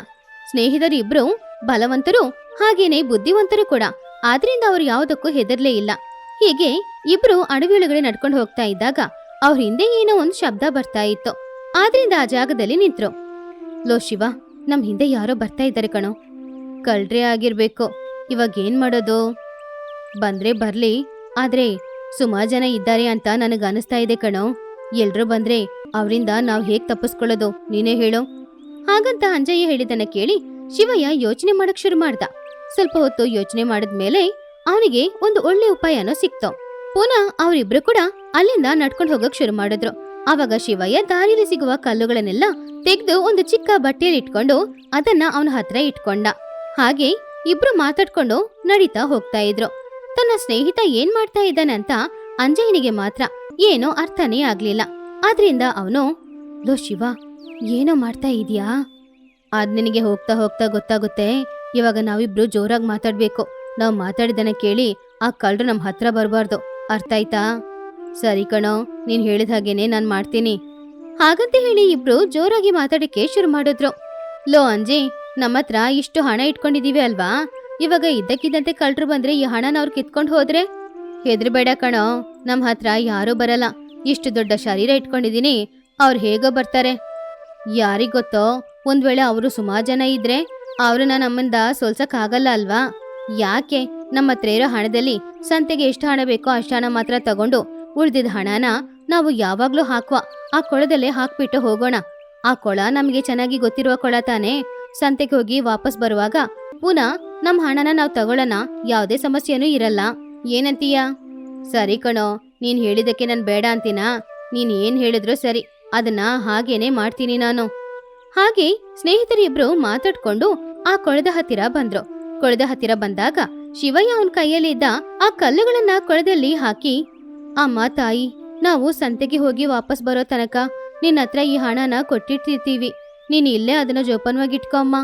ಸ್ನೇಹಿತರು ಇಬ್ರು ಬಲವಂತರು ಹಾಗೇನೆ ಬುದ್ಧಿವಂತರು ಕೂಡ. ಆದ್ರಿಂದ ಅವರು ಯಾವುದಕ್ಕೂ ಹೆದರ್ಲೇ ಇಲ್ಲ. ಹೀಗೆ ಇಬ್ರು ಅಡವಿಯೊಳಗಡೆ ನಡ್ಕೊಂಡು ಹೋಗ್ತಾ ಇದ್ದಾಗ ಅವ್ರ ಹಿಂದೆ ಏನೋ ಒಂದು ಶಬ್ದ ಬರ್ತಾ ಇತ್ತು. ಆದ್ರಿಂದ ಆ ಜಾಗದಲ್ಲಿ ನಿಂತ್ರು. ಲೋ ಶಿವ, ನಮ್ ಹಿಂದೆ ಯಾರೋ ಬರ್ತಾ ಇದ್ದಾರೆ ಕಣೋ. ಕಳ್ರೆ ಆಗಿರ್ಬೇಕು. ಇವಾಗ ಏನ್ ಮಾಡೋದು? ಬಂದ್ರೆ ಬರ್ಲಿ, ಆದ್ರೆ ಸುಮಾರು ಜನ ಇದ್ದಾರೆ ಅಂತ ನನಗ್ ಅನಿಸ್ತಾ ಇದೆ ಕಣೋ. ಎಲ್ರು ಬಂದ್ರೆ ಅವರಿಂದ ನಾವ್ ಹೇಗ್ ತಪ್ಪಿಸ್ಕೊಳ್ಳೋದು? ನೀನೇ ಹೇಳು. ಹಾಗಂತ ಅಂಜಯ್ಯ ಹೇಳಿದನ್ನ ಕೇಳಿ ಶಿವಯ್ಯ ಯೋಚನೆ ಮಾಡಕ್ ಶುರು ಮಾಡ್ದ. ಸ್ವಲ್ಪ ಹೊತ್ತು ಯೋಚನೆ ಮಾಡಿದ್ಮೇಲೆ ಅವನಿಗೆ ಒಂದು ಒಳ್ಳೆ ಉಪಾಯನೂ ಸಿಕ್ತು. ಪುನಃ ಅವರಿಬ್ರು ಕೂಡ ಅಲ್ಲಿಂದ ನಡ್ಕೊಂಡು ಹೋಗಕ್ ಶುರು ಮಾಡಿದ್ರು. ಅವಾಗ ಶಿವಯ್ಯ ದಾರಿಲಿ ಸಿಗುವ ಕಲ್ಲುಗಳನ್ನೆಲ್ಲ ತೆಗೆದು ಒಂದು ಚಿಕ್ಕ ಬಟ್ಟೆಯಲ್ಲಿ ಇಟ್ಕೊಂಡು ಅದನ್ನ ಅವನ ಹತ್ರ ಇಟ್ಕೊಂಡ. ಹಾಗೆ ಇಬ್ರು ಮಾತಾಡ್ಕೊಂಡು ನಡೀತಾ ಹೋಗ್ತಾ ಇದ್ರು. ತನ್ನ ಸ್ನೇಹಿತ ಏನ್ ಮಾಡ್ತಾ ಇದ್ದಾನೆ ಅಂತ ಅಂಜಯ್ಯನಿಗೆ ಮಾತ್ರ ಏನೋ ಅರ್ಥನೇ ಆಗ್ಲಿಲ್ಲ. ಆದ್ರಿಂದ ಅವನು, ಲೋ ಶಿವ, ಏನೋ ಮಾಡ್ತಾ ಇದೀಯಾ? ಅದ್ ನಿನಗೆ ಹೋಗ್ತಾ ಹೋಗ್ತಾ ಗೊತ್ತಾಗುತ್ತೆ. ಇವಾಗ ನಾವಿಬ್ರು ಜೋರಾಗಿ ಮಾತಾಡ್ಬೇಕು. ನಾವ್ ಮಾತಾಡಿದನ ಕೇಳಿ ಆ ಕಳ್ಳರು ನಮ್ಮ ಹತ್ರ ಬರಬಾರ್ದು. ಅರ್ಥ ಆಯ್ತಾ ಸರಿ ಕಣೋ, ನೀನ್ ಹೇಳಿದ ಹಾಗೇನೆ ನಾನ್ ಮಾಡ್ತೀನಿ. ಹಾಗಂತ ಹೇಳಿ ಇಬ್ರು ಜೋರಾಗಿ ಮಾತಾಡಕ್ಕೆ ಶುರು ಮಾಡಿದ್ರು. ಲೋ ಅಂಜಿ ನಮ್ಮ ಹತ್ರ ಇಷ್ಟು ಹಣ ಇಟ್ಕೊಂಡಿದೀವಿ ಅಲ್ವಾ? ಇವಾಗ ಇದ್ದಕ್ಕಿದ್ದಂತೆ ಕಳ್ರು ಬಂದ್ರೆ ಈ ಹಣನ ಅವ್ರು ಕಿತ್ಕೊಂಡು ಹೋದ್ರೆ? ಹೆದ್ರಬೇಡ ಕಣೋ ನಮ್ಮ ಹತ್ರ ಯಾರೂ ಬರಲ್ಲ. ಇಷ್ಟು ದೊಡ್ಡ ಶರೀರ ಇಟ್ಕೊಂಡಿದೀನಿ, ಅವ್ರು ಹೇಗೋ ಬರ್ತಾರೆ. ಯಾರಿಗೊತ್ತೋ ಒಂದ್ ವೇಳೆ ಅವರು ಸುಮಾರು ಜನ ಇದ್ರೆ, ಅವ್ರನ್ನ ನಮ್ಮಿಂದ ಸೋಲ್ಸಕ್ ಆಗಲ್ಲ ಅಲ್ವಾ? ಯಾಕೆ? ನಮ್ಮ ಹತ್ರ ಇರೋ ಹಣದಲ್ಲಿ ಸಂತೆಗೆ ಎಷ್ಟು ಹಣ ಬೇಕೋ ಅಷ್ಟು ಹಣ ಮಾತ್ರ ತಗೊಂಡು ಉಳಿದಿದ್ದ ಹಣನ ನಾವು ಯಾವಾಗ್ಲೂ ಹಾಕುವ. ಆ ಕೊಳದಲ್ಲೇ ಹಾಕ್ಬಿಟ್ಟು ಹೋಗೋಣ. ಆ ಕೊಳ ನಮ್ಗೆ ಚೆನ್ನಾಗಿ ಗೊತ್ತಿರುವ ಕೊಳ ತಾನೇ. ಸಂತೆಗೆ ಹೋಗಿ ವಾಪಸ್ ಬರುವಾಗ ಪುನಃ ನಮ್ ಹಣನ ನಾವು ತಗೊಳ್ಳೋಣ. ಯಾವ್ದೇ ಸಮಸ್ಯೆನೂ ಇರಲ್ಲ. ಏನಂತೀಯ? ಸರಿ ಕಣೋ, ನೀನ್ ಹೇಳಿದಕ್ಕೆ ನಾನು ಬೇಡ ಅಂತೀನಾ? ನೀನ್ ಏನ್ ಹೇಳಿದ್ರು ಸರಿ. ಅದನ್ನ ಹಾಗೇನೆ ಮಾಡ್ತೀನಿ ನಾನು. ಹಾಗೆ ಸ್ನೇಹಿತರಿಬ್ರು ಮಾತಾಡ್ಕೊಂಡು ಆ ಕೊಳದ ಹತ್ತಿರ ಬಂದ್ರು. ಕೊಳದ ಹತ್ತಿರ ಬಂದಾಗ ಶಿವಯ್ಯ ಅವನ್ ಕೈಯಲ್ಲಿದ್ದ ಆ ಕಲ್ಲುಗಳನ್ನ ಕೊಳದಲ್ಲಿ ಹಾಕಿ, ಅಮ್ಮ ತಾಯಿ, ನಾವು ಸಂತೆಗೆ ಹೋಗಿ ವಾಪಸ್ ಬರೋ ತನಕ ನಿನ್ನ ಹತ್ರ ಈ ಹಣನ ಕೊಟ್ಟಿರ್ತಿರ್ತೀವಿ. ನೀನ್ ಇಲ್ಲೇ ಅದನ್ನ ಜೋಪಾನವಾಗಿ ಇಟ್ಕೋ ಅಮ್ಮ.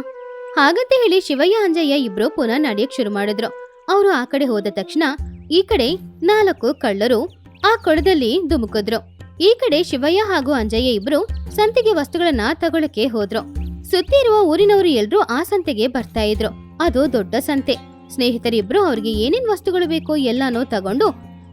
ಹಾಗಂತ ಹೇಳಿ ಶಿವಯ್ಯ, ಅಂಜಯ್ಯ ಇಬ್ರು ಪುನಃ ನಡೆಯಕ್ ಶುರು ಮಾಡಿದ್ರು. ಅವರು ಆ ಕಡೆ ಹೋದ ತಕ್ಷಣ ಈ ಕಡೆ ನಾಲ್ಕು ಕಳ್ಳರು ಆ ಕೊಳದಲ್ಲಿ ಧುಮುಕಿದ್ರು. ಈ ಕಡೆ ಶಿವಯ್ಯ ಹಾಗೂ ಅಂಜಯ್ಯ ಇಬ್ರು ಸಂತೆಗೆ ವಸ್ತುಗಳನ್ನ ತಗೊಳಕ್ಕೆ ಹೋದ್ರು. ಸುತ್ತಿರುವ ಊರಿನವರು ಎಲ್ರೂ ಆ ಸಂತೆಗೆ ಬರ್ತಾ ಇದ್ರು. ಅದು ದೊಡ್ಡ ಸಂತೆ. ಸ್ನೇಹಿತರಿಬ್ರು ಅವ್ರಿಗೆ ಏನೇನ್ ವಸ್ತುಗಳು ಬೇಕೋ ಎಲ್ಲಾನು ತಗೊಂಡು,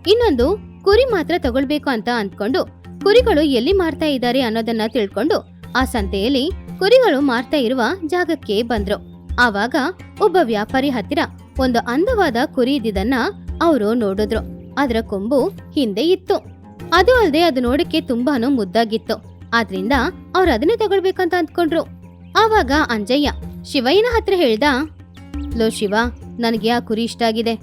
ಇನ್ನೊಂದು ಕುರಿ ಮಾತ್ರ ತಗೊಳ್ಬೇಕು ಅಂತ ಅಂದ್ಕೊಂಡು, ಕುರಿಗಳು ಎಲ್ಲಿ ಮಾರ್ತಾ ಇದ್ದಾರೆ ಅನ್ನೋದನ್ನ ತಿಳ್ಕೊಂಡು ಆ ಸಂತೆಯಲ್ಲಿ ಕುರಿಗಳು ಮಾರ್ತಾ ಇರುವ ಜಾಗಕ್ಕೆ ಬಂದ್ರು. ಆವಾಗ ಒಬ್ಬ ವ್ಯಾಪಾರಿ ಹತ್ತಿರ ಒಂದು ಅಂದವಾದ ಕುರಿ ಇದ್ದಿದ್ದನ್ನ ಅವರು ನೋಡಿದ್ರು. ಅದರ ಕೊಂಬು ಹಿಂದೆ ಇತ್ತು. ಅದು ಅಲ್ಲದೆ ಅದು ನೋಡಕ್ಕೆ ತುಂಬಾನು ಮುದ್ದಾಗಿತ್ತು. ಆದ್ರಿಂದ ಅವ್ರು ಅದನ್ನೇ ತಗೊಳ್ಬೇಕಂತ ಅಂದ್ಕೊಂಡ್ರು. ಆವಾಗ ಅಂಜಯ್ಯ ಶಿವಯ್ಯನ ಹತ್ರ ಹೇಳ್ದ ಲೋ ಶಿವ, ನನಗೆ ಆ ಕುರಿ ಇಷ್ಟ ಆಗಿದೆ.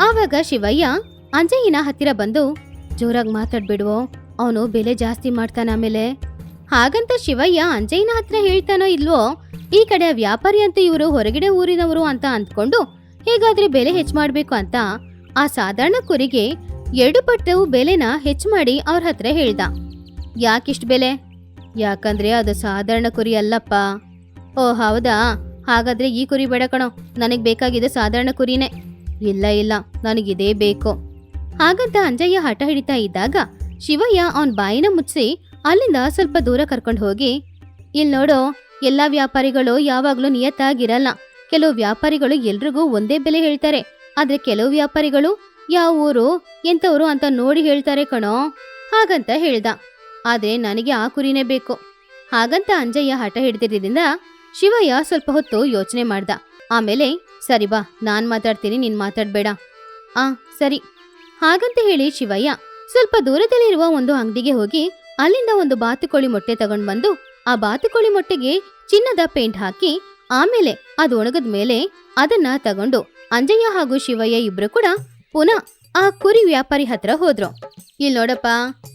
ಆವಾಗ ಶಿವಯ್ಯ ಅಂಜಯ್ಯನ ಹತ್ತಿರ ಬಂದು, ಜೋರಾಗಿ ಮಾತಾಡ್ಬಿಡುವೋ, ಅವನು ಬೆಲೆ ಜಾಸ್ತಿ ಮಾಡ್ತಾನ ಆಮೇಲೆ. ಹಾಗಂತ ಶಿವಯ್ಯ ಅಂಜಯ್ಯನ ಹತ್ರ ಹೇಳ್ತಾನೋ ಇಲ್ವೋ, ಈ ಕಡೆ ವ್ಯಾಪಾರಿ ಅಂತ ಇವರು ಹೊರಗಡೆ ಊರಿನವರು ಅಂತ ಅಂದ್ಕೊಂಡು ಹೇಗಾದ್ರೆ ಬೆಲೆ ಹೆಚ್ಚು ಮಾಡ್ಬೇಕು ಅಂತ ಆ ಸಾಧಾರಣ ಕುರಿಗೆ ಎರಡು ಪಟ್ಟು ಬೆಲೆನ ಹೆಚ್ಚು ಮಾಡಿ ಅವ್ರ ಹತ್ರ ಹೇಳ್ದ. ಯಾಕಿಷ್ಟು ಬೆಲೆ? ಯಾಕಂದ್ರೆ ಅದು ಸಾಧಾರಣ ಕುರಿ ಅಲ್ಲಪ್ಪ. ಓ ಹೌದಾ? ಹಾಗಾದ್ರೆ ಈ ಕುರಿ ಬೇಡ ಕಣೋ. ನನಗೆ ಬೇಕಾಗಿದೆ ಸಾಧಾರಣ ಕುರಿನೇ. ಇಲ್ಲ ಇಲ್ಲ ನನಗಿದೇ ಬೇಕು. ಹಾಗಂತ ಅಂಜಯ್ಯ ಹಠ ಹಿಡಿತಾ ಇದ್ದಾಗ ಶಿವಯ್ಯ ಅವನ್ ಬಾಯಿನ ಮುಚ್ಚಿ ಅಲ್ಲಿಂದ ಸ್ವಲ್ಪ ದೂರ ಕರ್ಕೊಂಡು ಹೋಗಿ, ಇಲ್ ನೋಡೋ, ಎಲ್ಲಾ ವ್ಯಾಪಾರಿಗಳು ಯಾವಾಗ್ಲೂ ನಿಯತ್ತಾಗಿರಲ್ಲ. ಕೆಲವು ವ್ಯಾಪಾರಿಗಳು ಎಲ್ರಿಗೂ ಒಂದೇ ಬೆಲೆ ಹೇಳ್ತಾರೆ. ಆದ್ರೆ ಕೆಲವು ವ್ಯಾಪಾರಿಗಳು, ಯಾವ ಊರು, ಎಂಥವ್ರು ಅಂತ ನೋಡಿ ಹೇಳ್ತಾರೆ ಕಣೋ. ಹಾಗಂತ ಹೇಳ್ದ. ಆದ್ರೆ ನನಗೆ ಆ ಕುರಿನೇ ಬೇಕು. ಹಾಗಂತ ಅಂಜಯ್ಯ ಹಠ ಹಿಡಿದಿದ್ದರಿಂದ ಶಿವಯ್ಯ ಸ್ವಲ್ಪ ಹೊತ್ತು ಯೋಚನೆ ಮಾಡ್ದ. ಆಮೇಲೆ, ಸರಿ ಬಾ, ನಾನ್ ಮಾತಾಡ್ತೀನಿ, ನೀನ್ ಮಾತಾಡ್ಬೇಡ. ಆ, ಸರಿ. ಹಾಗಂತ ಹೇಳಿ ಶಿವಯ್ಯ ಸ್ವಲ್ಪ ದೂರದಲ್ಲಿರುವ ಒಂದು ಅಂಗಡಿಗೆ ಹೋಗಿ ಅಲ್ಲಿಂದ ಒಂದು ಬಾತುಕೋಳಿ ಮೊಟ್ಟೆ ತಗೊಂಡ್ ಬಂದು, ಆ ಬಾತುಕೋಳಿ ಮೊಟ್ಟೆಗೆ ಚಿನ್ನದ ಪೇಂಟ್ ಹಾಕಿ, ಆಮೇಲೆ ಅದು ಒಣಗದ ಮೇಲೆ ಅದನ್ನ ತಗೊಂಡು ಅಂಜಯ್ಯ ಹಾಗೂ ಶಿವಯ್ಯ ಇಬ್ರು ಕೂಡ ಪುನಃ ಆ ಕುರಿ ವ್ಯಾಪಾರಿ ಹತ್ರ ಹೋದ್ರು. ಇಲ್ಲಿ ನೋಡಪ್ಪ,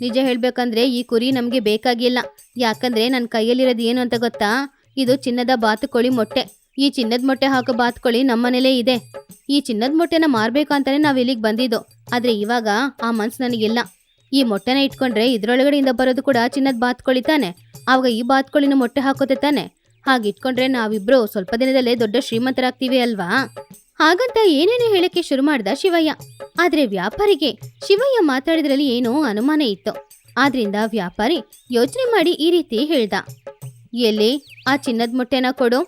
ನಿಜ ಹೇಳ್ಬೇಕಂದ್ರೆ ಈ ಕುರಿ ನಮ್ಗೆ ಬೇಕಾಗಿಲ್ಲ. ಯಾಕಂದ್ರೆ ನನ್ನ ಕೈಯಲ್ಲಿರೋದು ಏನು ಅಂತ ಗೊತ್ತಾ? ಇದು ಚಿನ್ನದ ಬಾತುಕೋಳಿ ಮೊಟ್ಟೆ. ಈ ಚಿನ್ನದ ಮೊಟ್ಟೆ ಹಾಕೋ ಬಾತುಕೋಳಿ ನಮ್ಮನೇಲೇ ಇದೆ. ಈ ಚಿನ್ನದ ಮೊಟ್ಟೆನ ಮಾರ್ಬೇಕು ಅಂತಾನೆ ನಾವ್ ಇಲ್ಲಿಗೆ ಬಂದಿದ್ದು. ಆದ್ರೆ ಇವಾಗ ಆ ಮನ್ಸು ನನಗಿಲ್ಲ. ಈ ಮೊಟ್ಟೆನ ಇಟ್ಕೊಂಡ್ರೆ ಇದ್ರೊಳಗಡೆಯಿಂದ ಬರೋದು ಕೂಡ ಚಿನ್ನದ ಬಾತ್ಕೋಳಿ ತಾನೆ. ಆವಾಗ ಈ ಬಾತುಕೋಳಿನ ಮೊಟ್ಟೆ ಹಾಕೋತೆ ತಾನೆ. ಹಾಗೆ ಇಟ್ಕೊಂಡ್ರೆ ನಾವಿಬ್ರು ಸ್ವಲ್ಪ ದಿನದಲ್ಲೇ ದೊಡ್ಡ ಶ್ರೀಮಂತರಾಗ್ತೀವಿ ಅಲ್ವಾ? ಹಾಗಂತ ಏನೇನು ಹೇಳಕ್ಕೆ ಶುರು ಮಾಡ್ದ ಶಿವಯ್ಯ. ಆದ್ರೆ ವ್ಯಾಪಾರಿಗೆ ಶಿವಯ್ಯ ಮಾತಾಡಿದ್ರಲ್ಲಿ ಏನೋ ಅನುಮಾನ ಇತ್ತು. ಆದ್ರಿಂದ ವ್ಯಾಪಾರಿ ಯೋಚನೆ ಮಾಡಿ ಈ ರೀತಿ ಹೇಳ್ದ. ಎಲ್ಲಿ? ಆ ಚಿನ್ನದ ಮೊಟ್ಟೆನ ಕೊಡು.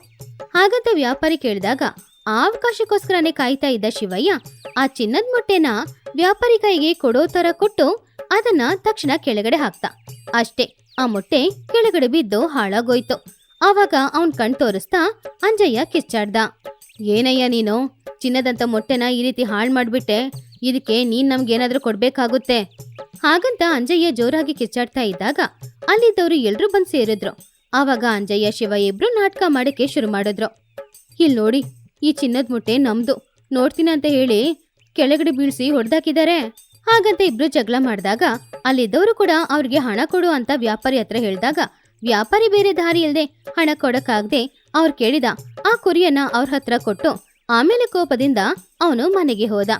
ಹಾಗಂತ ವ್ಯಾಪಾರಿ ಕೇಳಿದಾಗ, ಆ ಅವಕಾಶಕ್ಕೋಸ್ಕರನೇ ಕಾಯ್ತಾ ಇದ್ದ ಶಿವಯ್ಯ, ಆ ಚಿನ್ನದ ಮೊಟ್ಟೆನ ವ್ಯಾಪಾರಿ ಕೈಗೆ ಕೊಡೋ ತರ ಕೊಟ್ಟು ಅದನ್ನ ತಕ್ಷಣ ಕೆಳಗಡೆ ಹಾಕ್ತ. ಅಷ್ಟೇ, ಆ ಮೊಟ್ಟೆ ಕೆಳಗಡೆ ಬಿದ್ದು ಹಾಳಾಗೋಯ್ತು. ಆವಾಗ ಅವನ್ ಕಣ್ ತೋರಿಸ್ತಾ ಅಂಜಯ್ಯ ಕಿಚ್ಚಾಡ್ದ. ಏನಯ್ಯ ನೀನು? ಚಿನ್ನದಂತ ಮೊಟ್ಟೆನ ಈ ರೀತಿ ಹಾಳು ಮಾಡ್ಬಿಟ್ಟೆ. ಇದಕ್ಕೆ ನೀನ್ ನಮ್ಗೇನಾದ್ರೂ ಕೊಡ್ಬೇಕಾಗುತ್ತೆ. ಹಾಗಂತ ಅಂಜಯ್ಯ ಜೋರಾಗಿ ಕಿಚ್ಚಾಡ್ತಾ ಇದ್ದಾಗ, ಅಲ್ಲಿದ್ದವರು ಎಲ್ರೂ ಬಂದು ಸೇರಿದ್ರು. ಆವಾಗ ಅಂಜಯ್ಯ ಶಿವ ಇಬ್ರು ನಾಟಕ ಮಾಡಕ್ಕೆ ಶುರು ಮಾಡಿದ್ರು. ಇಲ್ಲಿ ನೋಡಿ, ಈ ಚಿನ್ನದ ಮುಟ್ಟೆ ನಮ್ದು. ನೋಡ್ತೀನಿ ಅಂತ ಹೇಳಿ ಕೆಳಗಡೆ ಬೀಳ್ಸಿ ಹೊಡೆದಾಕಿದ್ದಾರೆ. ಹಾಗಂತ ಇಬ್ರು ಜಗಳ ಮಾಡಿದಾಗ ಅಲ್ಲಿದ್ದವರು ಕೂಡ ಅವ್ರಿಗೆ ಹಣ ಕೊಡು ಅಂತ ವ್ಯಾಪಾರಿ ಹತ್ರ ಹೇಳಿದಾಗ, ವ್ಯಾಪಾರಿ ಬೇರೆ ದಾರಿ ಇಲ್ಲದೆ ಹಣ ಕೊಡಕ್ಕಾಗದೆ ಅವ್ರು ಕೇಳಿದ, ಆ ಕುರಿಯನ್ನ ಅವ್ರ ಹತ್ರ ಕೊಟ್ಟು ಆಮೇಲೆ ಕೋಪದಿಂದ ಅವನು ಮನೆಗೆ ಹೋದ.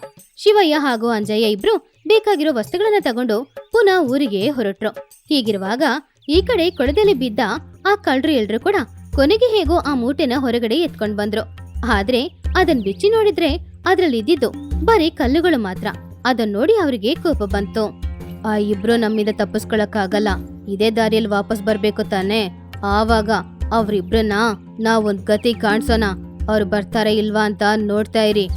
ಶಿವಯ್ಯ ಹಾಗೂ ಅಂಜಯ್ಯ ಇಬ್ರು ಬೇಕಾಗಿರೋ ವಸ್ತುಗಳನ್ನ ತಗೊಂಡು ಪುನಃ ಊರಿಗೆ ಹೊರಟ್ರು. ಹೀಗಿರುವಾಗ ಈ ಕಡೆ ಕೊಳದಲ್ಲಿ ಬಿದ್ದ ಆ ಕಳ್ರು ಎಲ್ರು ಕೂಡ ಕೊನೆಗೆ ಹೇಗೋ ಆ ಮೂಟೆನ ಹೊರಗಡೆ ಎತ್ಕೊಂಡ್ ಬಂದ್ರು. ಆದ್ರೆ ಅದನ್ ಬಿಚ್ಚಿ ನೋಡಿದ್ರೆ ಅದ್ರಲ್ಲಿ ಇದ್ದಿದ್ದು ಬರೀ ಕಲ್ಲುಗಳು ಮಾತ್ರ. ಅದನ್ ನೋಡಿ ಅವರಿಗೆ ಕೋಪ ಬಂತು. ಆ ಇಬ್ರು ನಮ್ಮಿಂದ ತಪ್ಪಿಸ್ಕೊಳಕ್ಕಾಗಲ್ಲ. ಇದೇ ದಾರಿಯಲ್ಲಿ ವಾಪಸ್ ಬರ್ಬೇಕು ತಾನೆ. ಆವಾಗ ಅವ್ರಿಬ್ರನ್ನ ನಾವೊಂದ್ ಗತಿ ಕಾಣ್ಸೋಣ. ಅವ್ರು ಬರ್ತಾರ ಇಲ್ವಾ ಅಂತ ನೋಡ್ತಾ ಇರಿ.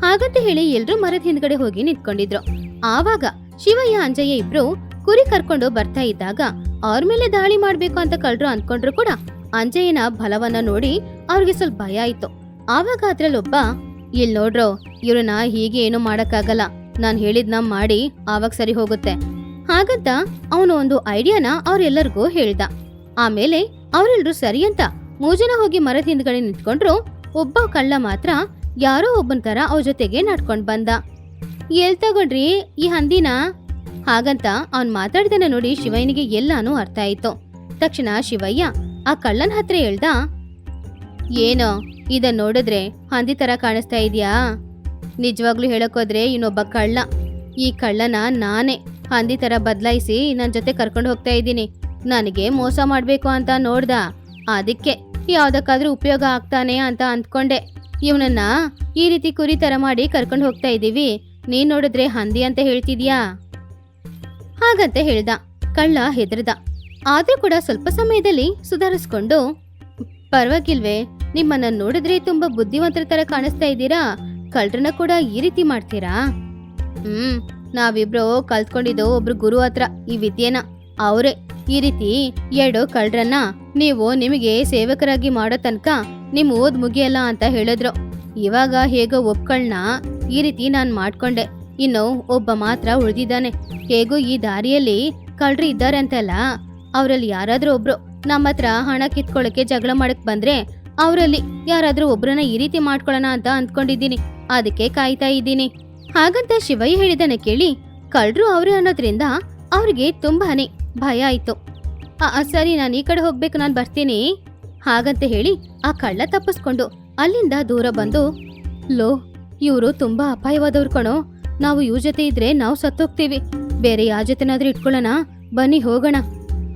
ಹಾಗಂತ ಹೇಳಿ ಎಲ್ರೂ ಮರದ ಹಿಂದ್ಗಡೆ ಹೋಗಿ ನಿಂತ್ಕೊಂಡಿದ್ರು. ಆವಾಗ ಶಿವಯ್ಯ ಅಂಜಯ್ಯ ಇಬ್ರು ಕುರಿ ಕರ್ಕೊಂಡು ಬರ್ತಾ ಇದ್ದಾಗ ಅವ್ರ ಮೇಲೆ ದಾಳಿ ಮಾಡ್ಬೇಕು ಅಂತ ಕಳ್ರು ಅನ್ಕೊಂಡ್ರು ಕೂಡ ಅಂಜಯ್ಯನ ಬಲವನ್ನ ನೋಡಿ ಅವ್ರಿಗೆ ಸ್ವಲ್ಪ ಭಯ ಆಯ್ತು. ಆವಾಗ ಅದ್ರಲ್ಲೊಬ್ಬ ಇಲ್ ನೋಡ್ರೋ, ಇವ್ರನ್ನ ಹೀಗೆ ಏನು ಮಾಡಕ್ಕಾಗಲ್ಲ. ನಾನ್ ಹೇಳಿದ್ನ ಮಾಡಿ ಆವಾಗ ಸರಿ ಹೋಗುತ್ತೆ. ಹಾಗಂತ ಅವನು ಒಂದು ಐಡಿಯಾನ ಅವ್ರೆಲ್ಲರಿಗೂ ಹೇಳ್ದ. ಆಮೇಲೆ ಅವರೆಲ್ಲರೂ ಸರಿ ಅಂತ ಮೂಜನ ಹೋಗಿ ಮರದ ಹಿಂದ್ಗಡೆ ನಿಂತ್ಕೊಂಡ್ರು ಒಬ್ಬ ಕಳ್ಳ ಮಾತ್ರ ಯಾರೋ ಒಬ್ಬನ ತರ ಅವ್ರ ಜೊತೆಗೆ ನಡ್ಕೊಂಡ್ ಬಂದ. ಎಲ್ ತಗೊಂಡ್ರಿ ಈ ಹಂದಿನ? ಹಾಗಂತ ಅವನ್ ಮಾತಾಡ್ದನ ನೋಡಿ ಶಿವಯ್ಯನಿಗೆ ಎಲ್ಲಾನು ಅರ್ಥ ಆಯ್ತು. ತಕ್ಷಣ ಶಿವಯ್ಯ, ಆ ಕಳ್ಳನ ಹತ್ರ ಹೇಳ್ದ, ಏನೋ, ಇದನ್ ನೋಡಿದ್ರೆ ಹಂದಿ ತರ ಕಾಣಿಸ್ತಾ ಇದೆಯಾ? ನಿಜವಾಗ್ಲೂ ಹೇಳಕ್ಕೋದ್ರೆ ಇನ್ನೊಬ್ಬ ಕಳ್ಳ. ಈ ಕಳ್ಳನ ನಾನೇ ಹಂದಿ ತರ ಬದಲಾಯಿಸಿ ನನ್ನ ಜೊತೆ ಕರ್ಕೊಂಡು ಹೋಗ್ತಾ ಇದ್ದೀನಿ. ನನಗೆ ಮೋಸ ಮಾಡ್ಬೇಕು ಅಂತ ನೋಡ್ದ. ಅದಕ್ಕೆ ಯಾವ್ದಕ್ಕಾದ್ರೂ ಉಪಯೋಗ ಆಗ್ತಾನೆ ಅಂತ ಅಂದ್ಕೊಂಡೆ. ಇವನನ್ನ ಈ ರೀತಿ ಕುರಿ ತರ ಮಾಡಿ ಕರ್ಕೊಂಡು ಹೋಗ್ತಾ ಇದ್ದೀವಿ ನೀನ್ ನೋಡಿದ್ರೆ ಹಂದಿ ಅಂತ ಹೇಳ್ತಿದ್ಯಾ? ಹಾಗಂತ ಹೇಳಿದ. ಕಳ್ಳ ಹೆದರ್ದ. ಆದ್ರೂ ಕೂಡ ಸ್ವಲ್ಪ ಸಮಯದಲ್ಲಿ ಸುಧಾರಿಸ್ಕೊಂಡು, ಪರವಾಗಿಲ್ವೇ, ನಿಮ್ಮನ್ನ ನೋಡಿದ್ರೆ ತುಂಬಾ ಬುದ್ಧಿವಂತರ ತರ ಕಾಣಿಸ್ತಾ ಇದ್ದೀರಾ? ಕಳ್ಳರನ್ನ ಕೂಡ ಈ ರೀತಿ ಮಾಡ್ತೀರಾ? ಹ್ಮ್, ನಾವಿಬ್ರು ಕಲ್ತ್ಕೊಂಡಿದ್ದು ಒಬ್ರು ಗುರು ಹತ್ರ ಈ ವಿದ್ಯೆನ. ಅವರೇ, ಈ ರೀತಿ ಎರಡು ಕಳ್ಳರನ್ನ ನೀವು ನಿಮಗೆ ಸೇವಕರಾಗಿ ಮಾಡೋ ತನಕ ನಿಮ್ ಓದ್ ಮುಗಿಯಲ್ಲ ಅಂತ ಹೇಳಿದ್ರು. ಇವಾಗ ಹೇಗೋ ಒಪ್ಕಳ್ನ ಈ ರೀತಿ ನಾನ್ ಮಾಡ್ಕೊಂಡೆ. ಇನ್ನು ಒಬ್ಬ ಮಾತ್ರ ಉಳಿದಿದ್ದಾನೆ. ಹೇಗೂ ಈ ದಾರಿಯಲ್ಲಿ ಕಳ್ರಿ ಇದ್ದಾರೆ ಅಂತಲ್ಲ ಅವರಲ್ಲಿ ಯಾರಾದ್ರೂ ಒಬ್ರು ನಮ್ಮ ಹತ್ರ ಹಣ ಕಿತ್ಕೊಳ್ಳಕ್ಕೆ ಜಗಳ ಮಾಡಕ್ ಬಂದ್ರೆ ಅವರಲ್ಲಿ ಯಾರಾದ್ರೂ ಒಬ್ರನ್ನ ಈ ರೀತಿ ಮಾಡ್ಕೊಳ್ಳೋಣ ಅಂತ ಅಂದ್ಕೊಂಡಿದ್ದೀನಿ. ಅದಕ್ಕೆ ಕಾಯ್ತಾ ಇದ್ದೀನಿ. ಹಾಗಂತ ಶಿವಯ್ಯ ಹೇಳಿದನ ಕೇಳಿ ಕಳ್ರು ಅವ್ರೆ ಅನ್ನೋದ್ರಿಂದ ಅವ್ರಿಗೆ ತುಂಬಾನೇ ಭಯ ಆಯ್ತು. ಸರಿ, ನಾನು ಈ ಕಡೆ ಹೋಗ್ಬೇಕು, ನಾನು ಬರ್ತೀನಿ. ಹಾಗಂತ ಹೇಳಿ ಆ ಕಳ್ಳ ತಪ್ಪಿಸ್ಕೊಂಡು ಅಲ್ಲಿಂದ ದೂರ ಬಂದು, ಲೋ, ಇವರು ತುಂಬಾ ಅಪಾಯವಾದವ್ರು ಕಣೋ ನಾವು ಇವ್ರ ಜೊತೆ ಇದ್ರೆ ನಾವು ಸತ್ತೋಗ್ತೀವಿ. ಬೇರೆ ಯಾವ ಜೊತೆನಾದ್ರೂ ಇಟ್ಕೊಳ್ಳೋಣ? ಬನ್ನಿ ಹೋಗೋಣ.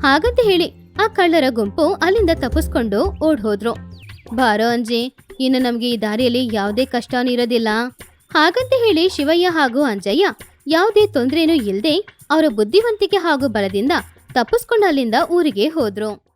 ಹಾಗಂತ ಹೇಳಿ ಆ ಕಳ್ಳರ ಗುಂಪು ಅಲ್ಲಿಂದ ತಪ್ಪಿಸ್ಕೊಂಡು ಓಡ್ ಹೋದ್ರು. ಬಾರೋ ಅಂಜಿ, ಇನ್ನು ನಮ್ಗೆ ಈ ದಾರಿಯಲ್ಲಿ ಯಾವುದೇ ಕಷ್ಟನೂ ಇರೋದಿಲ್ಲ. ಹಾಗಂತ ಹೇಳಿ ಶಿವಯ್ಯ ಹಾಗೂ ಅಂಜಯ್ಯ ಯಾವುದೇ ತೊಂದರೆನೂ ಇಲ್ಲದೆ ಅವರ ಬುದ್ಧಿವಂತಿಕೆ ಹಾಗೂ ಬಲದಿಂದ ತಪ್ಪಿಸ್ಕೊಂಡು ಅಲ್ಲಿಂದ ಊರಿಗೆ ಹೋದ್ರು.